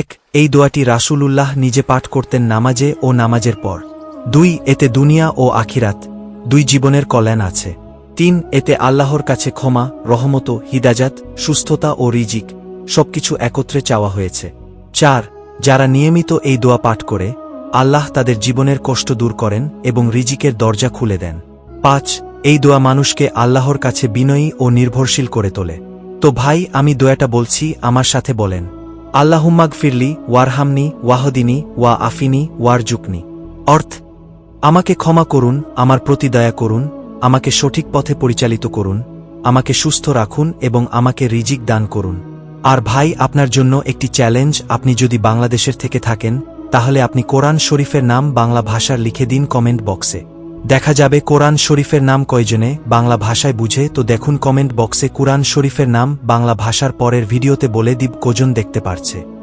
এক, এই দোয়াটি রাসূলুল্লাহ নিজে পাঠ করতেন নামাজে ও নামাজের পর। দুই, এতে দুনিয়া ও আখিরাত, দুই জীবনের কল্যাণ আছে। তিন, এতে আল্লাহর কাছে ক্ষমা, রহমত হিদাজাত সুস্থতা ও রিজিক, সবকিছু একত্রে চাওয়া হয়েছে। চার, যারা নিয়মিত এই দোয়া পাঠ করে, আল্লাহ তাদের জীবনের কষ্ট দূর করেন এবং রিজিকের দরজা খুলে দেন। পাঁচ, এই দোয়া মানুষকে আল্লাহর কাছে বিনয়ী ও নির্ভরশীল করে তোলে। তো ভাই, আমি দোয়াটা বলছি, আমার সাথে বলেন। আল্লাহুম্মাগ ফিরলি ওয়ারহামনি, ওয়াহদিনী, ওয়া আফিনি, ওয়ারজুকনি। অর্থ, আমাকে ক্ষমা করুন, আমার প্রতি দয়া করুন, আমাকে সঠিক পথে পরিচালিত করুন, আমাকে সুস্থ রাখুন এবং আমাকে রিজিক দান করুন। আর ভাই, আপনার জন্য একটি চ্যালেঞ্জ, আপনি যদি বাংলাদেশের থেকে থাকেন, তাহলে আপনি কোরআন শরীফের নাম বাংলা ভাষার লিখে দিন কমেন্ট বক্সে। দেখা যাবে কোরআন শরীফের নাম কয়জনে, বাংলা ভাষায় বুঝে, তো দেখুন কমেন্ট বক্সে কোরআন শরীফের নাম, বাংলা ভাষার পরের ভিডিওতে বলে দিব কোজন দেখতে পারছে।